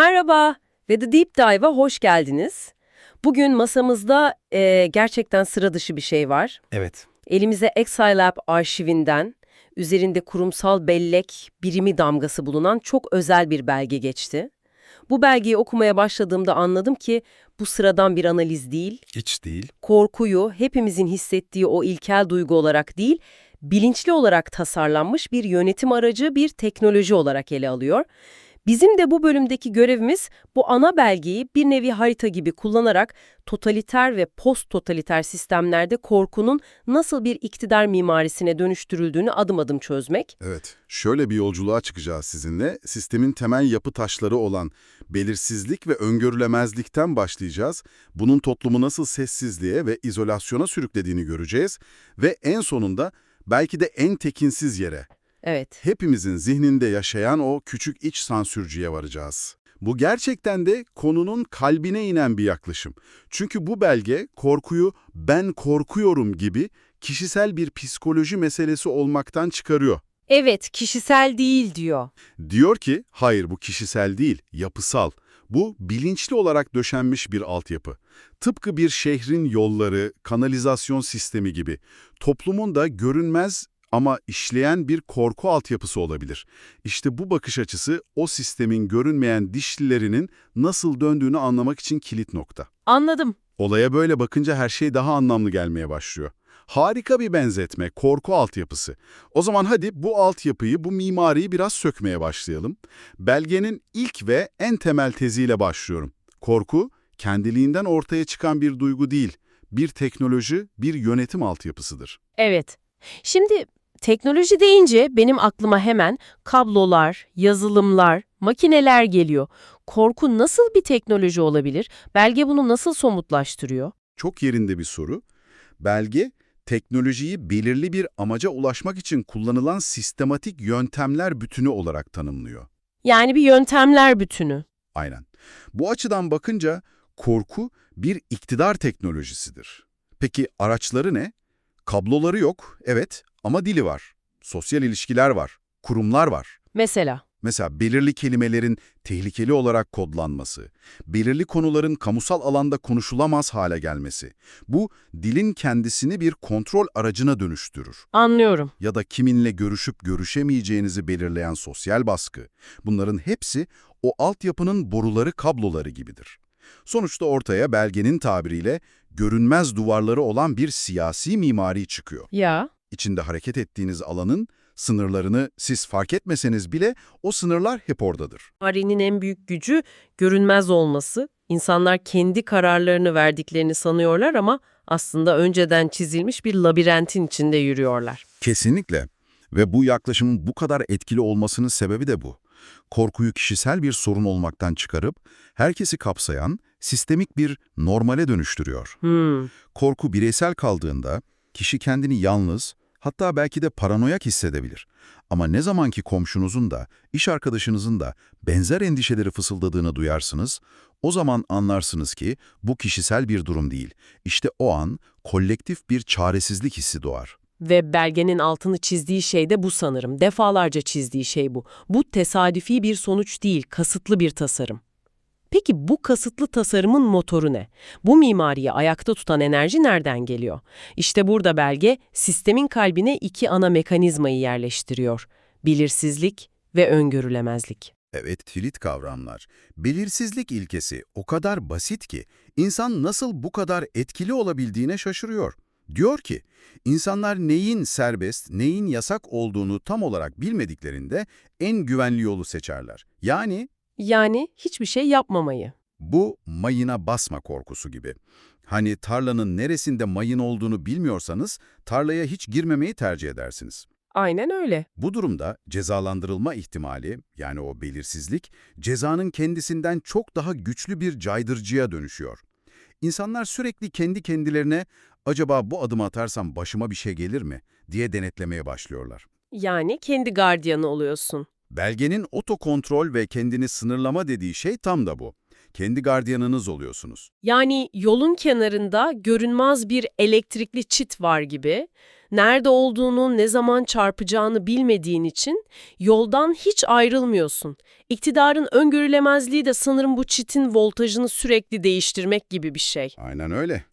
Merhaba ve The Deep Dive'a hoş geldiniz. Bugün masamızda e, gerçekten sıra dışı bir şey var. Evet. Elimize Exilab arşivinden, üzerinde kurumsal bellek birimi damgası bulunan çok özel bir belge geçti. Bu belgeyi okumaya başladığımda anladım ki bu sıradan bir analiz değil, Hiç değil. korkuyu hepimizin hissettiği o ilkel duygu olarak değil, bilinçli olarak tasarlanmış bir yönetim aracı, bir teknoloji olarak ele alıyor. Bizim de bu bölümdeki görevimiz bu ana belgeyi bir nevi harita gibi kullanarak totaliter ve post-totaliter sistemlerde korkunun nasıl bir iktidar mimarisine dönüştürüldüğünü adım adım çözmek. Evet, şöyle bir yolculuğa çıkacağız sizinle. Sistemin temel yapı taşları olan belirsizlik ve öngörülemezlikten başlayacağız. Bunun toplumu nasıl sessizliğe ve izolasyona sürüklediğini göreceğiz. Ve en sonunda belki de en tekinsiz yere, Evet, hepimizin zihninde yaşayan o küçük iç sansürcüye varacağız. Bu gerçekten de konunun kalbine inen bir yaklaşım. Çünkü bu belge korkuyu ben korkuyorum gibi kişisel bir psikoloji meselesi olmaktan çıkarıyor. evet kişisel değil diyor. Diyor ki, hayır bu kişisel değil, yapısal. Bu bilinçli olarak döşenmiş bir altyapı. Tıpkı bir şehrin yolları, kanalizasyon sistemi gibi. Toplumun da görünmez ama işleyen bir korku altyapısı olabilir. İşte bu bakış açısı o sistemin görünmeyen dişlilerinin nasıl döndüğünü anlamak için kilit nokta. Anladım. Olaya böyle bakınca her şey daha anlamlı gelmeye başlıyor. Harika bir benzetme, korku altyapısı. O zaman hadi bu altyapıyı, bu mimariyi biraz sökmeye başlayalım. Belgenin ilk ve en temel teziyle başlıyorum. Korku, kendiliğinden ortaya çıkan bir duygu değil, bir teknoloji, bir yönetim altyapısıdır. Evet. Şimdi teknoloji deyince benim aklıma hemen kablolar, yazılımlar, makineler geliyor. Korku nasıl bir teknoloji olabilir? Belge bunu nasıl somutlaştırıyor? Çok yerinde bir soru. Belge, teknolojiyi belirli bir amaca ulaşmak için kullanılan sistematik yöntemler bütünü olarak tanımlıyor. Yani bir yöntemler bütünü. Aynen. Bu açıdan bakınca korku bir iktidar teknolojisidir. Peki araçları ne? Kabloları yok, evet ama dili var. Sosyal ilişkiler var, kurumlar var. Mesela. Mesela belirli kelimelerin tehlikeli olarak kodlanması, belirli konuların kamusal alanda konuşulamaz hale gelmesi. Bu, dilin kendisini bir kontrol aracına dönüştürür. Anlıyorum. Ya da kiminle görüşüp görüşemeyeceğinizi belirleyen sosyal baskı. Bunların hepsi o altyapının boruları, kabloları gibidir. Sonuçta ortaya belgenin tabiriyle görünmez duvarları olan bir siyasi mimari çıkıyor. Ya. İçinde hareket ettiğiniz alanın sınırlarını siz fark etmeseniz bile o sınırlar hep oradadır. Mimarinin en büyük gücü görünmez olması. İnsanlar kendi kararlarını verdiklerini sanıyorlar ama aslında önceden çizilmiş bir labirentin içinde yürüyorlar. Kesinlikle. Ve bu yaklaşımın bu kadar etkili olmasının sebebi de bu. Korkuyu kişisel bir sorun olmaktan çıkarıp herkesi kapsayan sistemik bir normale dönüştürüyor. Hmm. Korku bireysel kaldığında kişi kendini yalnız, hatta belki de paranoyak hissedebilir. Ama ne zamanki komşunuzun da, iş arkadaşınızın da benzer endişeleri fısıldadığını duyarsınız, o zaman anlarsınız ki bu kişisel bir durum değil. İşte o an kolektif bir çaresizlik hissi doğar. Ve belgenin altını çizdiği şey de bu sanırım. Defalarca çizdiği şey bu. Bu tesadüfi bir sonuç değil, kasıtlı bir tasarım. Peki bu kasıtlı tasarımın motoru ne? Bu mimariyi ayakta tutan enerji nereden geliyor? İşte burada belge sistemin kalbine iki ana mekanizmayı yerleştiriyor. Belirsizlik ve öngörülemezlik. Evet, kilit kavramlar. Belirsizlik ilkesi o kadar basit ki insan nasıl bu kadar etkili olabildiğine şaşırıyor. Diyor ki, insanlar neyin serbest, neyin yasak olduğunu tam olarak bilmediklerinde en güvenli yolu seçerler. Yani Yani hiçbir şey yapmamayı. bu mayına basma korkusu gibi. Hani tarlanın neresinde mayın olduğunu bilmiyorsanız tarlaya hiç girmemeyi tercih edersiniz. Aynen öyle. Bu durumda cezalandırılma ihtimali, yani o belirsizlik, cezanın kendisinden çok daha güçlü bir caydırıcıya dönüşüyor. İnsanlar sürekli kendi kendilerine, acaba bu adımı atarsam başıma bir şey gelir mi, diye denetlemeye başlıyorlar. Yani kendi gardiyanı oluyorsun. Belgenin otokontrol ve kendini sınırlama dediği şey tam da bu. Kendi gardiyanınız oluyorsunuz. Yani yolun kenarında görünmez bir elektrikli çit var gibi. Nerede olduğunu, ne zaman çarpacağını bilmediğin için yoldan hiç ayrılmıyorsun. İktidarın öngörülemezliği de sanırım bu çitin voltajını sürekli değiştirmek gibi bir şey. Aynen öyle.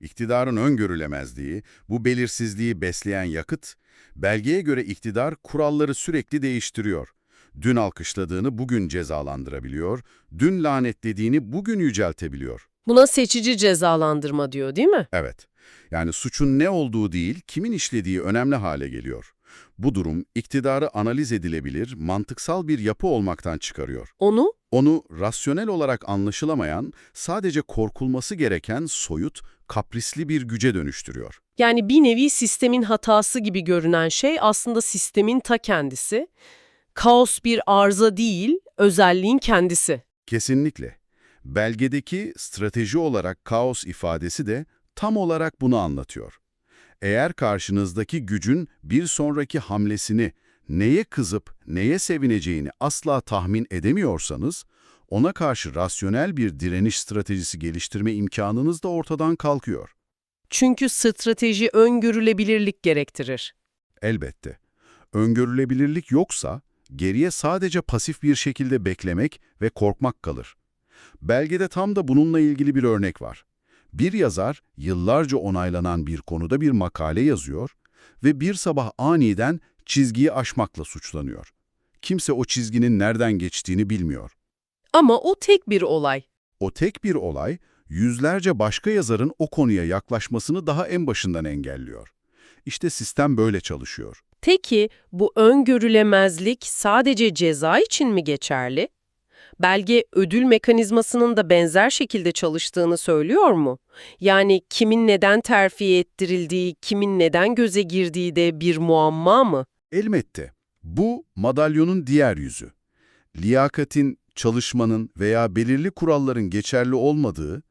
İktidarın öngörülemezliği, bu belirsizliği besleyen yakıt, belgeye göre iktidar kuralları sürekli değiştiriyor. Dün alkışladığını bugün cezalandırabiliyor, dün lanetlediğini bugün yüceltebiliyor. Buna seçici cezalandırma diyor değil mi? Evet, yani suçun ne olduğu değil, kimin işlediği önemli hale geliyor. Bu durum iktidarı analiz edilebilir, mantıksal bir yapı olmaktan çıkarıyor. Onu Onu rasyonel olarak anlaşılamayan, sadece korkulması gereken soyut, kaprisli bir güce dönüştürüyor. Yani bir nevi sistemin hatası gibi görünen şey aslında sistemin ta kendisi. Kaos bir arıza değil, özelliğin kendisi. Kesinlikle. Belgedeki strateji olarak kaos ifadesi de tam olarak bunu anlatıyor. Eğer karşınızdaki gücün bir sonraki hamlesini, neye kızıp neye sevineceğini asla tahmin edemiyorsanız, ona karşı rasyonel bir direniş stratejisi geliştirme imkanınız da ortadan kalkıyor. Çünkü strateji öngörülebilirlik gerektirir. Elbette. Öngörülebilirlik yoksa, geriye sadece pasif bir şekilde beklemek ve korkmak kalır. Belgede tam da bununla ilgili bir örnek var. Bir yazar, yıllarca onaylanan bir konuda bir makale yazıyor ve bir sabah aniden çizgiyi aşmakla suçlanıyor. Kimse o çizginin nereden geçtiğini bilmiyor. Ama o tek bir olay. O tek bir olay, yüzlerce başka yazarın o konuya yaklaşmasını daha en başından engelliyor. İşte sistem böyle çalışıyor. Peki bu öngörülemezlik sadece ceza için mi geçerli? Belge ödül mekanizmasının da benzer şekilde çalıştığını söylüyor mu? Yani kimin neden terfi ettirildiği, kimin neden göze girdiği de bir muamma mı? Elbette. Bu madalyonun diğer yüzü. Liyakatin, çalışmanın veya belirli kuralların geçerli olmadığı,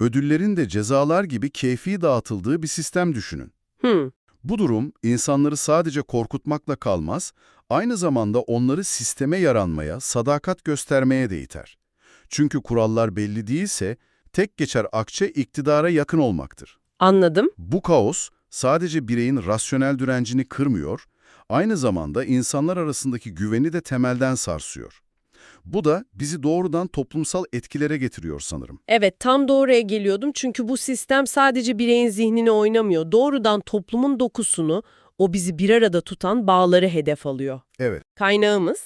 ödüllerin de cezalar gibi keyfi dağıtıldığı bir sistem düşünün. Hmm, Bu durum insanları sadece korkutmakla kalmaz, aynı zamanda onları sisteme yaranmaya, sadakat göstermeye de iter. Çünkü kurallar belli değilse, tek geçer akçe iktidara yakın olmaktır. anladım. Bu kaos sadece bireyin rasyonel direncini kırmıyor, aynı zamanda insanlar arasındaki güveni de temelden sarsıyor. Bu da bizi doğrudan toplumsal etkilere getiriyor sanırım. Evet, tam doğruya geliyordum çünkü bu sistem sadece bireyin zihnini oynamıyor. Doğrudan toplumun dokusunu, o bizi bir arada tutan bağları hedef alıyor. Evet, Kaynağımız,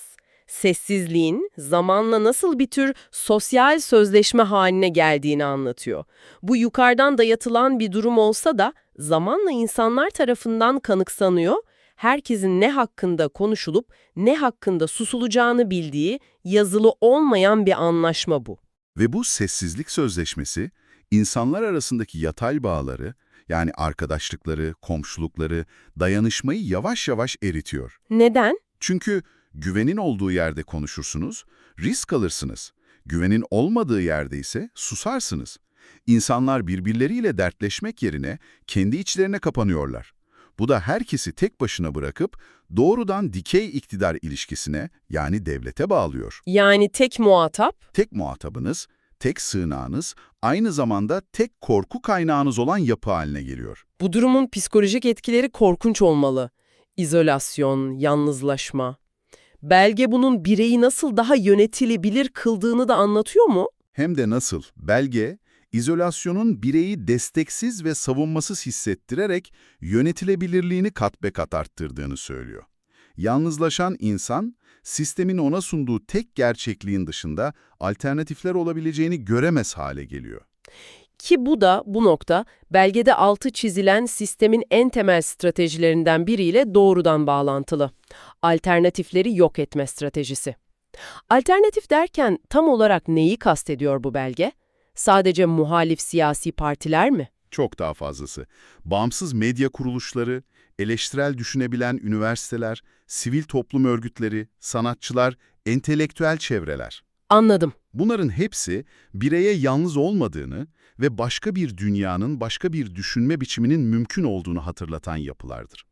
sessizliğin zamanla nasıl bir tür sosyal sözleşme haline geldiğini anlatıyor. Bu yukarıdan dayatılan bir durum olsa da zamanla insanlar tarafından kanıksanıyor, herkesin ne hakkında konuşulup ne hakkında susulacağını bildiği yazılı olmayan bir anlaşma bu. ve bu sessizlik sözleşmesi, insanlar arasındaki yatay bağları, yani arkadaşlıkları, komşulukları, dayanışmayı yavaş yavaş eritiyor. Neden? Çünkü güvenin olduğu yerde konuşursunuz, risk alırsınız. Güvenin olmadığı yerde ise susarsınız. İnsanlar birbirleriyle dertleşmek yerine kendi içlerine kapanıyorlar. Bu da herkesi tek başına bırakıp doğrudan dikey iktidar ilişkisine yani devlete bağlıyor. Yani tek muhatap Tek muhatabınız, tek sığınağınız, aynı zamanda tek korku kaynağınız olan yapı haline geliyor. Bu durumun psikolojik etkileri korkunç olmalı. İzolasyon, yalnızlaşma. Belge bunun bireyi nasıl daha yönetilebilir kıldığını da anlatıyor mu? Hem de nasıl? Belge, izolasyonun bireyi desteksiz ve savunmasız hissettirerek yönetilebilirliğini kat be kat arttırdığını söylüyor. Yalnızlaşan insan, sistemin ona sunduğu tek gerçekliğin dışında alternatifler olabileceğini göremez hale geliyor. Ki bu da bu nokta belgede altı çizilen sistemin en temel stratejilerinden biriyle doğrudan bağlantılı. Alternatifleri yok etme stratejisi. Alternatif derken tam olarak neyi kastediyor bu belge? Sadece muhalif siyasi partiler mi? Çok daha fazlası. Bağımsız medya kuruluşları, eleştirel düşünebilen üniversiteler, sivil toplum örgütleri, sanatçılar, entelektüel çevreler. Anladım. Bunların hepsi bireye yalnız olmadığını ve başka bir dünyanın, başka bir düşünme biçiminin mümkün olduğunu hatırlatan yapılardır.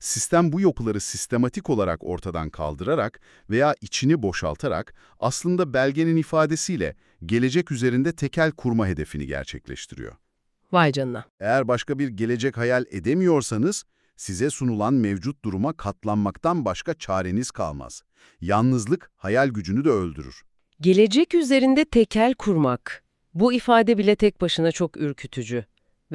Sistem bu yapıları sistematik olarak ortadan kaldırarak veya içini boşaltarak aslında belgenin ifadesiyle gelecek üzerinde tekel kurma hedefini gerçekleştiriyor. Vay canına. Eğer başka bir gelecek hayal edemiyorsanız, size sunulan mevcut duruma katlanmaktan başka çareniz kalmaz. Yalnızlık hayal gücünü de öldürür. Gelecek üzerinde tekel kurmak. Bu ifade bile tek başına çok ürkütücü.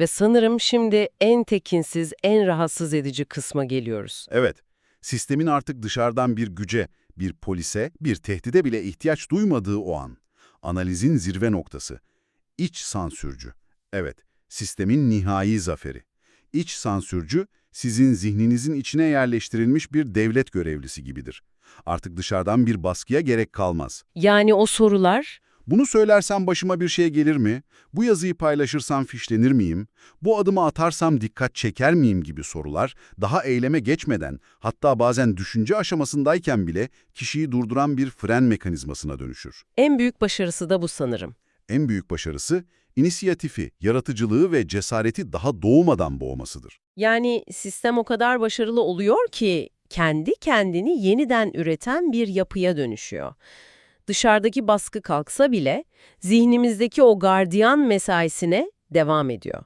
Ve sanırım şimdi en tekinsiz, en rahatsız edici kısma geliyoruz. Evet, sistemin artık dışarıdan bir güce, bir polise, bir tehdide bile ihtiyaç duymadığı o an. Analizin zirve noktası. İç sansürcü. Evet, sistemin nihai zaferi. İç sansürcü, sizin zihninizin içine yerleştirilmiş bir devlet görevlisi gibidir. Artık dışarıdan bir baskıya gerek kalmaz. Yani o sorular, Bunu söylersem başıma bir şey gelir mi? Bu yazıyı paylaşırsam fişlenir miyim? Bu adımı atarsam dikkat çeker miyim gibi sorular daha eyleme geçmeden hatta bazen düşünce aşamasındayken bile kişiyi durduran bir fren mekanizmasına dönüşür. en büyük başarısı da bu sanırım. En büyük başarısı inisiyatifi, yaratıcılığı ve cesareti daha doğmadan boğmasıdır. Yani sistem o kadar başarılı oluyor ki kendi kendini yeniden üreten bir yapıya dönüşüyor. Dışarıdaki baskı kalksa bile zihnimizdeki o gardiyan mesaisine devam ediyor.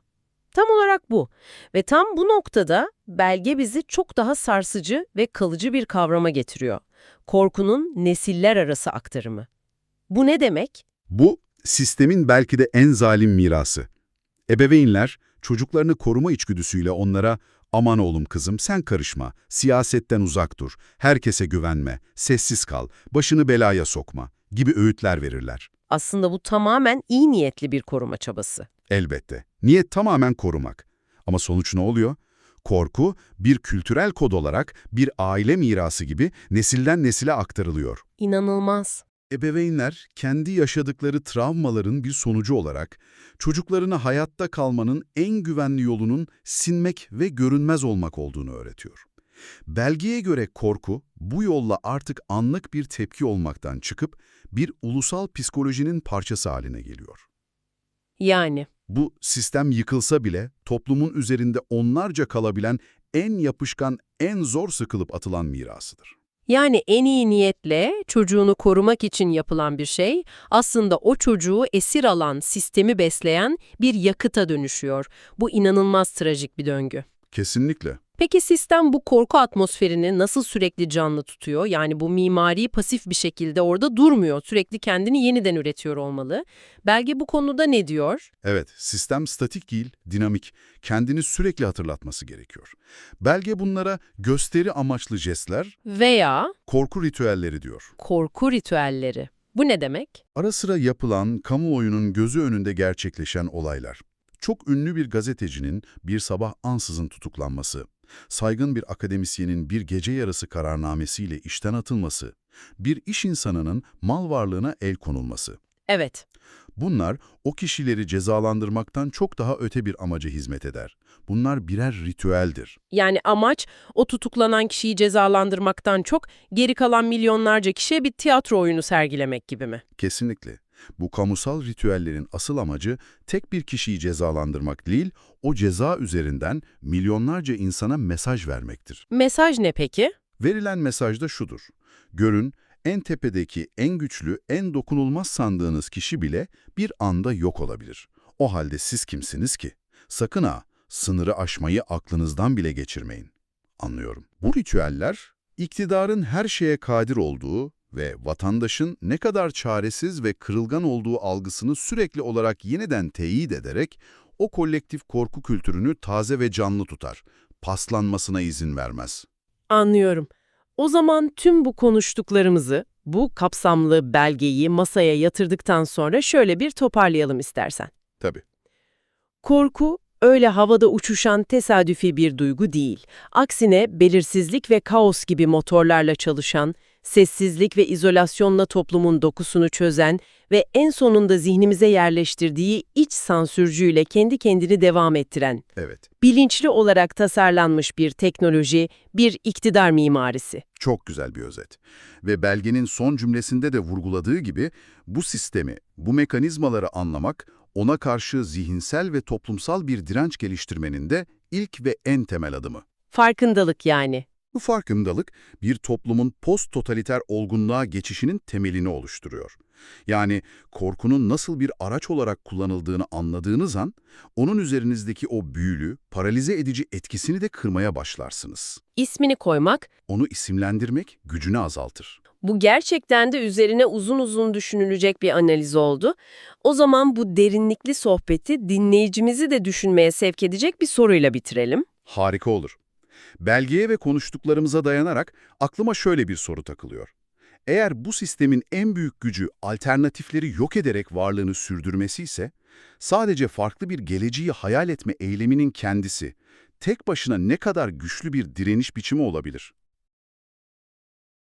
Tam olarak bu ve tam bu noktada belge bizi çok daha sarsıcı ve kalıcı bir kavrama getiriyor. Korkunun nesiller arası aktarımı. Bu ne demek? Bu, sistemin belki de en zalim mirası. Ebeveynler, çocuklarını koruma içgüdüsüyle onlara ''Aman oğlum kızım sen karışma, siyasetten uzak dur, herkese güvenme, sessiz kal, başını belaya sokma.'' gibi öğütler verirler. Aslında bu tamamen iyi niyetli bir koruma çabası. Elbette. Niyet tamamen korumak. Ama sonuç ne oluyor? Korku, bir kültürel kod olarak bir aile mirası gibi nesilden nesile aktarılıyor. İnanılmaz. Ebeveynler, kendi yaşadıkları travmaların bir sonucu olarak çocuklarına hayatta kalmanın en güvenli yolunun sinmek ve görünmez olmak olduğunu öğretiyor. Belgeye göre korku, bu yolla artık anlık bir tepki olmaktan çıkıp bir ulusal psikolojinin parçası haline geliyor. Yani Bu sistem yıkılsa bile toplumun üzerinde onlarca kalabilen en yapışkan, en zor sıkılıp atılan mirasıdır. Yani en iyi niyetle çocuğunu korumak için yapılan bir şey aslında o çocuğu esir alan, sistemi besleyen bir yakıta dönüşüyor. Bu inanılmaz trajik bir döngü. Kesinlikle. Peki sistem bu korku atmosferini nasıl sürekli canlı tutuyor? Yani bu mimari pasif bir şekilde orada durmuyor. Sürekli kendini yeniden üretiyor olmalı. Belge bu konuda ne diyor? Evet, sistem statik değil, dinamik. Kendini sürekli hatırlatması gerekiyor. Belge bunlara gösteri amaçlı jestler, Veya korku ritüelleri diyor. korku ritüelleri. Bu ne demek? Ara sıra yapılan, kamuoyunun gözü önünde gerçekleşen olaylar. Çok ünlü bir gazetecinin bir sabah ansızın tutuklanması, saygın bir akademisyenin bir gece yarısı kararnamesiyle işten atılması, bir iş insanının mal varlığına el konulması. Evet. Bunlar o kişileri cezalandırmaktan çok daha öte bir amaca hizmet eder. Bunlar birer ritüeldir. Yani amaç o tutuklanan kişiyi cezalandırmaktan çok geri kalan milyonlarca kişiye bir tiyatro oyunu sergilemek gibi mi? Kesinlikle. Bu kamusal ritüellerin asıl amacı tek bir kişiyi cezalandırmak değil, o ceza üzerinden milyonlarca insana mesaj vermektir. Mesaj ne peki? Verilen mesaj da şudur. Görün, en tepedeki, en güçlü, en dokunulmaz sandığınız kişi bile bir anda yok olabilir. O halde siz kimsiniz ki? Sakın ha, sınırı aşmayı aklınızdan bile geçirmeyin. Anlıyorum. Bu ritüeller, iktidarın her şeye kadir olduğu ve vatandaşın ne kadar çaresiz ve kırılgan olduğu algısını sürekli olarak yeniden teyit ederek o kolektif korku kültürünü taze ve canlı tutar. Paslanmasına izin vermez. Anlıyorum. O zaman tüm bu konuştuklarımızı, bu kapsamlı belgeyi masaya yatırdıktan sonra şöyle bir toparlayalım istersen. Tabii. Korku, öyle havada uçuşan tesadüfi bir duygu değil. Aksine belirsizlik ve kaos gibi motorlarla çalışan, sessizlik ve izolasyonla toplumun dokusunu çözen ve en sonunda zihnimize yerleştirdiği iç sansürcüyle kendi kendini devam ettiren, Evet. bilinçli olarak tasarlanmış bir teknoloji, bir iktidar mimarisi. Çok güzel bir özet. Ve belgenin son cümlesinde de vurguladığı gibi bu sistemi, bu mekanizmaları anlamak, ona karşı zihinsel ve toplumsal bir direnç geliştirmenin de ilk ve en temel adımı. Farkındalık yani. Bu farkındalık bir toplumun post-totaliter olgunluğa geçişinin temelini oluşturuyor. Yani korkunun nasıl bir araç olarak kullanıldığını anladığınız an, onun üzerinizdeki o büyülü, paralize edici etkisini de kırmaya başlarsınız. İsmini koymak, Onu isimlendirmek gücünü azaltır. bu gerçekten de üzerine uzun uzun düşünülecek bir analiz oldu. O zaman bu derinlikli sohbeti dinleyicimizi de düşünmeye sevk edecek bir soruyla bitirelim. Harika olur. Belgeye ve konuştuklarımıza dayanarak aklıma şöyle bir soru takılıyor. Eğer bu sistemin en büyük gücü alternatifleri yok ederek varlığını sürdürmesi ise, sadece farklı bir geleceği hayal etme eyleminin kendisi, tek başına ne kadar güçlü bir direniş biçimi olabilir?